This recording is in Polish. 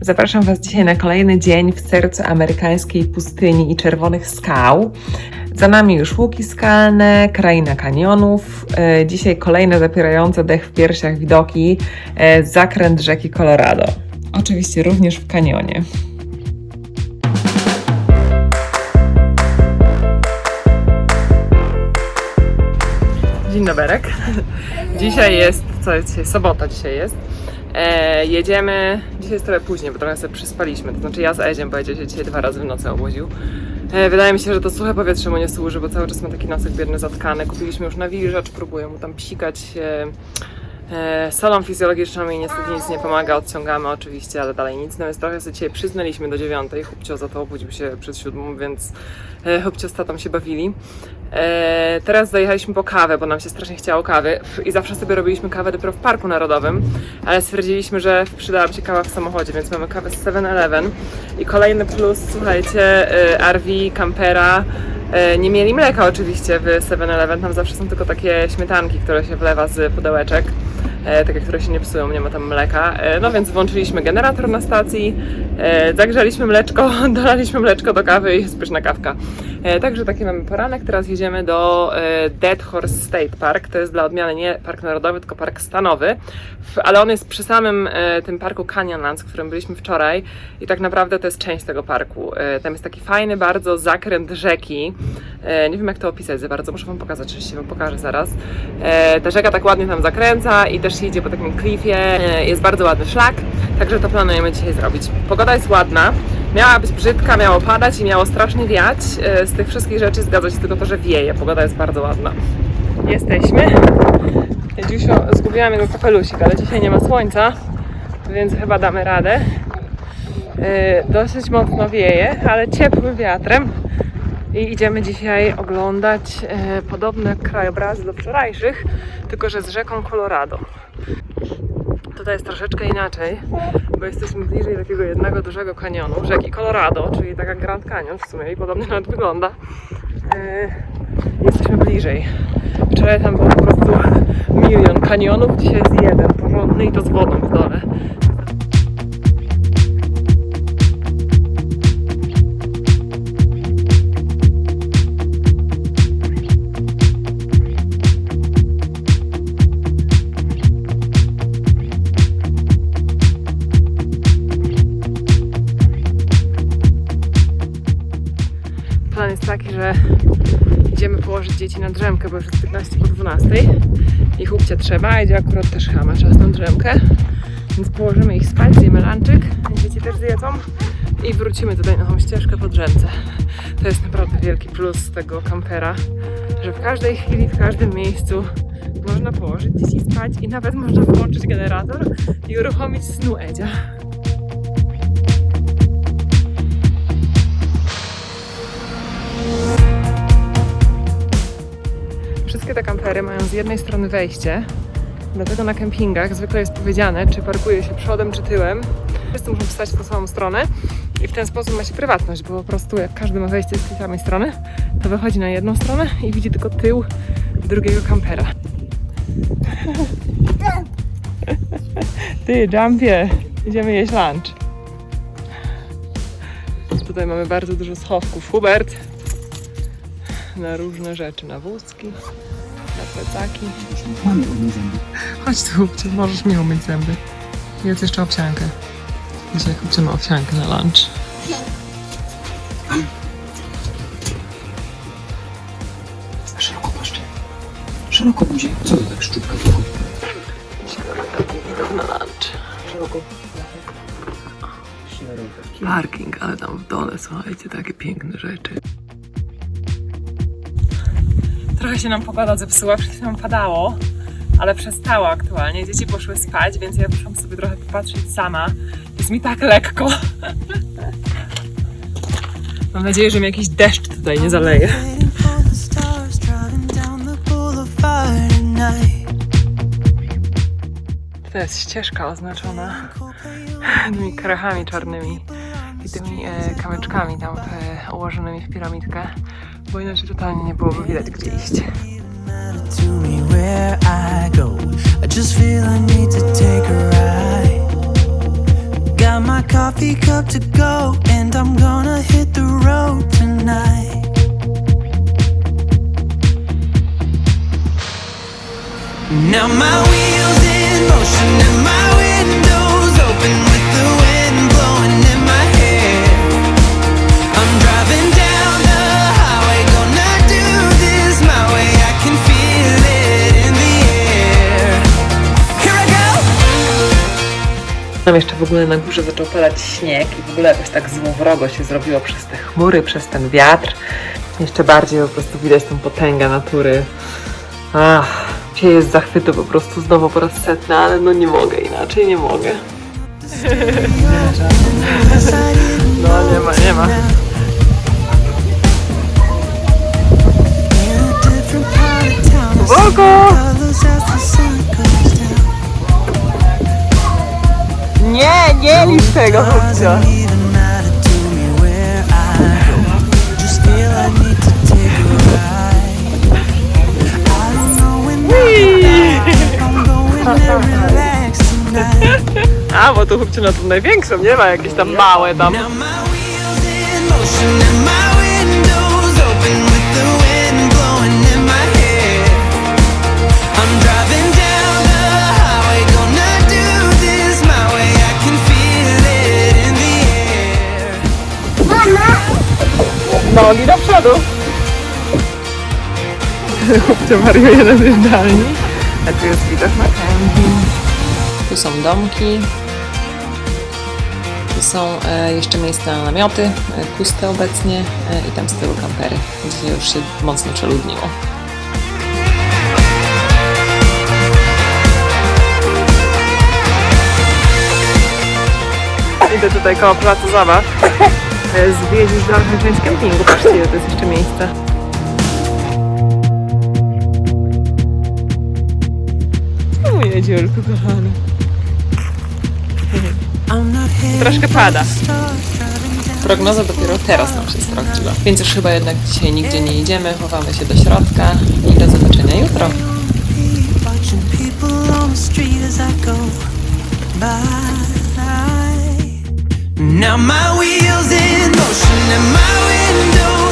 Zapraszam Was dzisiaj na kolejny dzień w sercu amerykańskiej pustyni i czerwonych skał. Za nami już łuki skalne, kraina kanionów. E, Dzisiaj kolejne zapierające dech w piersiach widoki, e, zakręt rzeki Colorado. Oczywiście również w kanionie. Dzień dobry. Dzisiaj jest, co jest dzisiaj? Sobota dzisiaj jest. E, jedziemy, dzisiaj jest trochę później, bo trochę sobie przyspaliśmy. To znaczy ja z Eziem, bo Edzio się dzisiaj dwa razy w nocy obudził. E, wydaje mi się, że to suche powietrze mu nie służy, bo cały czas ma taki nosek biedny zatkany. Kupiliśmy już nawilżacz, próbuję mu tam psikać e, e, solą fizjologiczną i niestety nic nie pomaga. Odciągamy oczywiście, ale dalej nic. No więc trochę sobie dzisiaj przyznaliśmy do dziewiątej. Chłopcio za to obudził się przed siódmą, więc e, chłopcio z tatą się bawili. E, teraz zajechaliśmy po kawę, bo nam się strasznie chciało kawy i zawsze sobie robiliśmy kawę dopiero w Parku Narodowym, ale stwierdziliśmy, że przydałaby się kawa w samochodzie, więc mamy kawę z 7-Eleven i kolejny plus, słuchajcie, RV, Campera, nie mieli mleka oczywiście w 7-Eleven, tam zawsze są tylko takie śmietanki, które się wlewa z pudełeczek, takie, które się nie psują, nie ma tam mleka, e, no więc włączyliśmy generator na stacji, e, zagrzaliśmy mleczko, dolaliśmy mleczko do kawy i jest pyszna kawka. E, Także taki mamy poranek. Teraz jedziemy do e, Dead Horse State Park. To jest dla odmiany nie park narodowy, tylko park stanowy. Ale on jest przy samym e, tym parku Canyonlands, w którym byliśmy wczoraj. I tak naprawdę to jest część tego parku. Tam jest taki fajny bardzo zakręt rzeki. Nie wiem jak to opisać za bardzo, muszę Wam pokazać, oczywiście Wam pokażę zaraz. Ta rzeka tak ładnie tam zakręca i też idzie po takim klifie. Jest bardzo ładny szlak, także to planujemy dzisiaj zrobić. Pogoda jest ładna. Miała być brzydka, miało padać i miało strasznie wiać. E, Z tych wszystkich rzeczy zgadza się tylko to, że wieje. Pogoda jest bardzo ładna. Jesteśmy. Dziś zgubiłam jego kapelusik, ale dzisiaj nie ma słońca, więc chyba damy radę. E, Dosyć mocno wieje, ale ciepłym wiatrem. I idziemy dzisiaj oglądać e, podobne krajobrazy do wczorajszych, tylko że z rzeką Colorado. Tutaj jest troszeczkę inaczej, bo jesteśmy bliżej takiego jednego dużego kanionu, rzeki Colorado, czyli taka Grand Canyon w sumie i podobnie nawet wygląda. Yy, jesteśmy bliżej. Wczoraj tam był po prostu milion kanionów, dzisiaj jest jeden porządny i to z wodą w dole. Plan jest taki, że idziemy położyć dzieci na drzemkę, bo już jest 15 po 12 i chłopcia trzeba, idzie akurat też chyba ma czas na drzemkę, więc położymy ich spać, zjemy lunczyk, dzieci też zjedzą i wrócimy tutaj na tą ścieżkę po drzemce. To jest naprawdę wielki plus tego kampera, że w każdej chwili, w każdym miejscu można położyć dzieci spać i nawet można włączyć generator i uruchomić snu Edzia. Kampery mają z jednej strony wejście, dlatego na kempingach zwykle jest powiedziane, czy parkuje się przodem, czy tyłem. Wszyscy muszą wstać w tą samą stronę i w ten sposób ma się prywatność, bo po prostu jak każdy ma wejście z tej samej strony, to wychodzi na jedną stronę i widzi tylko tył drugiego kampera. Ty, Jumpie, idziemy jeść lunch. Tutaj mamy bardzo dużo schowków. Hubert na różne rzeczy, na wózki, plecaki. Zęby. Chodź tu, chłopcze, możesz mi umyć zęby. Jest jeszcze owsiankę. Dzisiaj ma owsiankę na lunch. Szeroko paszczę. Szeroko buzie. Co to tak szczupka tylko? Idą na lunch. Szeroko. Parking, ale tam w dole, słuchajcie, takie piękne rzeczy. Trochę się nam pogoda zepsuła, przed chwilą padało, ale przestało aktualnie. Dzieci poszły spać, więc ja muszę sobie trochę popatrzeć sama. Jest mi tak lekko. Mam nadzieję, że mi jakiś deszcz tutaj nie zaleje. To jest ścieżka oznaczona tymi krechami czarnymi i tymi e, kamyczkami tam e, ułożonymi w piramidkę, bo inaczej totalnie nie byłoby widać gdzie iść. Got my coffee cup to go, and I'm gonna hit Tam jeszcze w ogóle na górze zaczął padać śnieg i w ogóle jakoś tak złowrogo się zrobiło przez te chmury, przez ten wiatr. Jeszcze bardziej po prostu widać tą potęgę natury. Ach, dzisiaj jest zachwytu po prostu znowu po raz setny, ale no nie mogę inaczej, nie mogę. No nie ma, nie ma. In going there relax tonight. A, bo tu chłopczyna to największą, nie ma jakieś tam małe tam. Nogi do przodu. Chłopcie wariuje na zjeżdżalni. A tu jest widok na. Tu są domki. Tu są e, jeszcze miejsca na namioty, e, puste obecnie e, i tam z tyłu kampery. Dzisiaj już się mocno przeludniło. Idę tutaj koło placu zabaw. E, Zwiedzić trochę część kempingu. Patrzcie, ile to jest jeszcze miejsce. Mój jeziorku kochany. Troszkę pada. Prognoza dopiero teraz nam się sprawdziła. Więc już chyba jednak dzisiaj nigdzie nie idziemy, chowamy się do środka i do zobaczenia jutro. on repeat, watching people on the street as I go by. Now my wheels in motion and my window